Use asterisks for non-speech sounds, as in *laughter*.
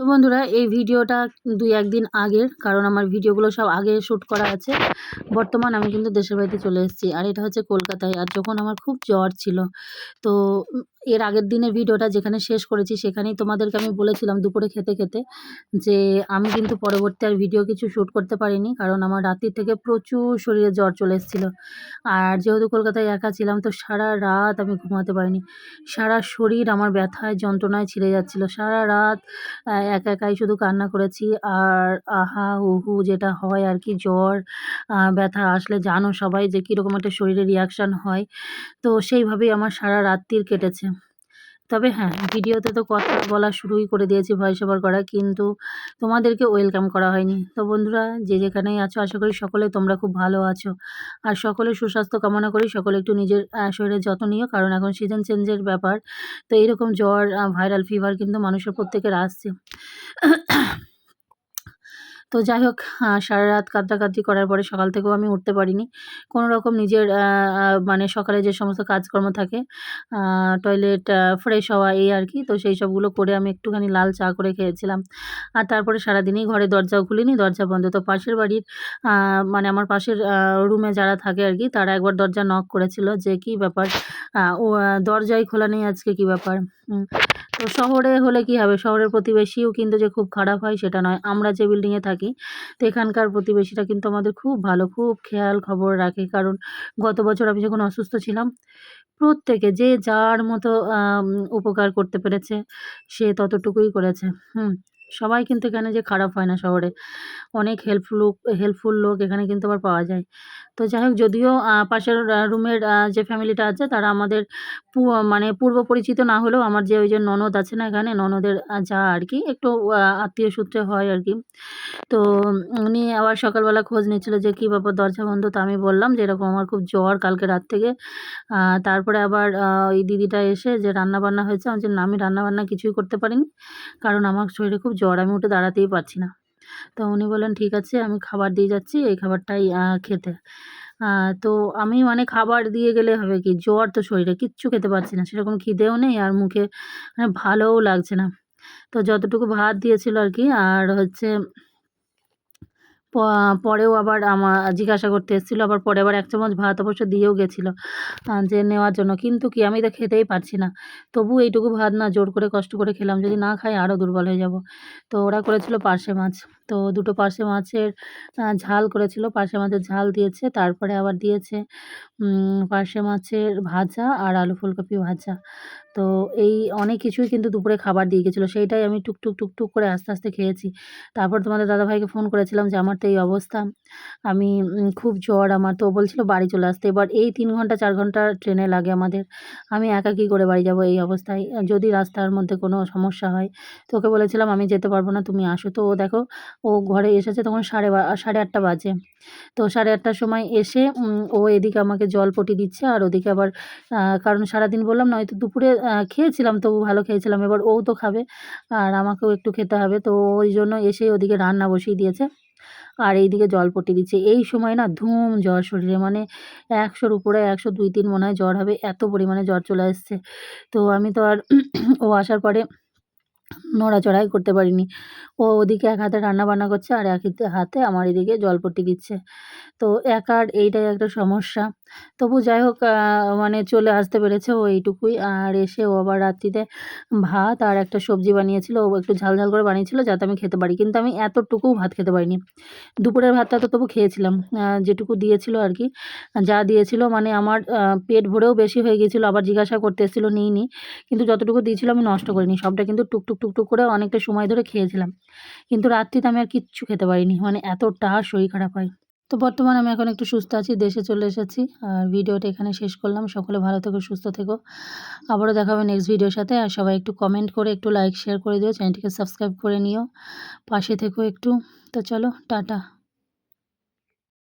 তো বন্ধুরা, এই ভিডিওটা দুই একদিন আগের, কারণ আমার ভিডিওগুলো সব আগে শ্যুট করা আছে। বর্তমান আমি কিন্তু দেশের বাড়িতে চলে এসেছি, আর এটা হচ্ছে কলকাতায়। আর যখন আমার খুব জ্বর ছিল, তো এর আগের দিনের ভিডিওটা যেখানে শেষ করেছি, সেখানেই তোমাদেরকে আমি বলেছিলাম দুপুরে খেতে খেতে যে আমি কিন্তু পরবর্তী আর ভিডিও কিছু শ্যুট করতে পারিনি, কারণ আমার রাত্রির থেকে প্রচুর শরীরে জ্বর চলে এসেছিল। আর যেহেতু কলকাতায় একা ছিলাম, তো সারা রাত আমি ঘুমাতে পারিনি। সারা শরীর আমার ব্যথায়, যন্ত্রণায় ছিঁড়ে যাচ্ছিল। সারা রাত একা একাই শুধু কান্না করেছি। আর আহা হু হু যেটা হয় আর কি জ্বর ব্যথা আসলে জানো সবাই যে কীরকম একটা শরীরে রিয়াকশান হয়। তো সেইভাবেই আমার সারা রাত্রির কেটেছে। তবে হ্যাঁ ভিডিওতে তো কথা বলা শুরুই করে দিয়েছি ভয়েস ওভার করা, কিন্তু তোমাদেরকে ওয়েলকাম করা হয়নি। তো বন্ধুরা, যে যেখানেই আছো, আশা করি সকলে তোমরা খুব ভালো আছো। আর সকলে সুস্বাস্থ্য কামনা করি, সকলে একটু নিজের শরীরের যত্ন নিও, কারণ এখন সিজন চেঞ্জের ব্যাপার। তো এরকম জ্বর ভাইরাল ফিভার কিন্তু মানুষের প্রত্যেকের আসছে। তো যাই হোক সারা রাত কাঁদরাকাঁদরি করার পরে সকাল থেকেও আমি উঠতে পারিনি। কোনো রকম নিজের মানে সকালে যে সমস্ত কাজকর্ম থাকে টয়লেট ফ্রেশ হওয়া এই আর কি, তো সেই সবগুলো করে আমি একটুখানি লাল চা করে খেয়েছিলাম। আর তারপরে সারাদিনই ঘরে দরজাও খুলিনি, দরজা বন্ধ। তো পাশের বাড়ির মানে আমার পাশের রুমে যারা থাকে আর কি, তারা একবার দরজা নক করেছিল যে কি ব্যাপার ও দরজাই খোলা নেই আজকে কি ব্যাপার তো শহরে হলে কি হবে? শহরের প্রতিবেশীও কিন্তু যে খুব খারাপ হয় সেটা নয়। আমরা যে বিল্ডিংয়ে থাকি, তো এখানকার প্রতিবেশীরা কিন্তু আমাদের খুব ভালো, খুব খেয়াল খবর রাখে। কারণ গত বছর আমি যখন অসুস্থ ছিলাম, প্রত্যেকে যে যার মতো উপকার করতে পেরেছে, সে ততটুকুই করেছে। হুম, সবাই কিন্তু এখানে যে খারাপ হয় না শহরে। অনেক হেল্পফুল হেল্পফুল লোক এখানে কিন্তু আবার পাওয়া যায়। তো যাই হোক যদিও পাশের রুমের যে ফ্যামিলিটা আছে, তারা আমাদের মানে পূর্ব পরিচিত না হলেও আমার যে ওই যে ননদ আছে না এখানে, ননদের যা আর কি, একটু আত্মীয় সূত্রে হয় আর কি। তো উনি আবার সকালবেলা খোঁজ নিচ্ছিল যে কী ব্যাপার দরজা বন্ধ, তো আমি বললাম যে এরকম আমার খুব জ্বর কালকে রাত থেকে। তারপরে আবার ওই দিদিটা এসে যে রান্না বান্না হয়েছে, আমি না, আমি রান্না বান্না কিছুই করতে পারিনি, কারণ আমার শরীরে খুব জ্বর, আমি উঠে দাঁড়াতেই পারছি না। তো উনি বললেন, ঠিক আছে, আমি খাবার দিয়ে যাচ্ছি, এই খাবারটাই খেতে। তো আমি মানে খাবার দিয়ে গেলে হবে কি, জ্বর তো শরীরে, কিচ্ছু খেতে পারছি না, সেরকম খিদেও নেই আর মুখে মানে ভালোও লাগছে না। তো যতটুকু ভাত দিয়েছিল আর কি, আর হচ্ছে পরেও আবার আমার জিজ্ঞাসা করতে এসেছিল, আবার পরে আবার এক চামচ ভাত অবশ্য দিয়েও গেছিল যে নেওয়ার জন্য। কিন্তু কি, আমি তো খেতেই পারছি না। তবু এইটুকু ভাত না, জোর করে কষ্ট করে খেলাম। যদি না খাই আরও দুর্বল হয়ে যাব। তো ওরা করেছিল পার্শে মাছ। তো দুটো পার্শে মাছের ঝাল করেছিল। পার্শে মাছের ঝাল দিয়েছে, তারপরে আবার দিয়েছে পার্শে মাছের ভাজা আর আলু ফুলকপি ভাজা। তো এই অনেক কিছুই কিন্তু দুপুরে খাবার দিয়ে গেছিল। সেইটাই আমি টুকটুক টুকটুক করে আস্তে আস্তে খেয়েছি। তারপর তোমাদের দাদাভাইকে ফোন করেছিলাম যে, আমার তো এই অবস্থা। আমি খুব জ্বর আমার। তো বলছিল, বাড়ি চলে আসতে। এবার এই তিন ঘণ্টা, চার ঘণ্টা ট্রেনে লাগে আমাদের। আমি একা কী করে বাড়ি যাব এই অবস্থায়। যদি রাস্তার মধ্যে কোনো সমস্যা হয়, তো ওকে বলেছিলাম, আমি যেতে পারব না, তুমি আসো। তো ও দেখো, ও ঘরে এসেছে তখন সাড়ে সাড়ে আটটা বাজে। তো সাড়ে আটটার সময় এসে ও এদিকে আমাকে জল পটি দিচ্ছে, আর ওদিকে আবার কারণ সারাদিন বললাম না হয়তো দুপুরে খেয়েছিলাম, তবু ভালো খেয়েছিলাম। এবার ও তো খাবে, আর আমাকেও একটু খেতে হবে। তো ওই জন্য এসে ওদিকে রান্না বসিয়ে দিয়েছে। আর এইদিকে জল পটি দিচ্ছে। এই সময় না ধুম জ্বর শরীরে। মানে একশোর উপরে একশো দুই তিন মনে হয় জ্বর হবে। এত পরিমাণে জ্বর চলে আসছে। তো আমি তো আর *clears throat* ও আসার পরে নড়াচড়াই করতে পারিনি। ও ওদিকে এক হাতে রান্না বান্না করছে আর এক হাতে আমার এদিকে জলপট্টি দিচ্ছে। তো একার এইটাই একটা সমস্যা। তবু যাই হোক মানে চলে আসতে পেরেছে ও এইটুকুই। আর এসে ও আবার রাত্রিতে ভাত আর একটা সবজি বানিয়েছিল। ও একটু ঝাল ঝাল করে বানিয়েছিল যাতে আমি খেতে পারি। কিন্তু আমি এতটুকুও ভাত খেতে পারিনি। দুপুরের ভাতটা তো তবু খেয়েছিলাম যেটুকু দিয়েছিল আর কি। যা দিয়েছিল মানে আমার পেট ভরেও বেশি হয়ে গিয়েছিল। আবার জিজ্ঞাসা করতে এসেছিল নিই নি কিন্তু যতটুকু দিয়েছিল আমি নষ্ট করিনি। সবটা কিন্তু টুকটুক টুকটুক করে অনেকটা সময় ধরে খেয়েছিলাম। কিন্তু রাত্রিতে আমি আর কিচ্ছু খেতে পারিনি। মানে এতটা শরীর খারাপ হয়। তো বর্তমানে আমি এখন একটু সুস্থ আছি, দেশে চলে এসেছি। আর ভিডিওটা এখানে শেষ করলাম। সকলে ভালো থেকো, সুস্থ থেকো। আবারও দেখাবে নেক্সট ভিডিওর সাথে। আর সবাই একটু কমেন্ট করে, একটু লাইক শেয়ার করে দিও। চ্যানেলটিকে সাবস্ক্রাইব করে নিও। পাশে থেকো একটু। তো চলো, টাটা।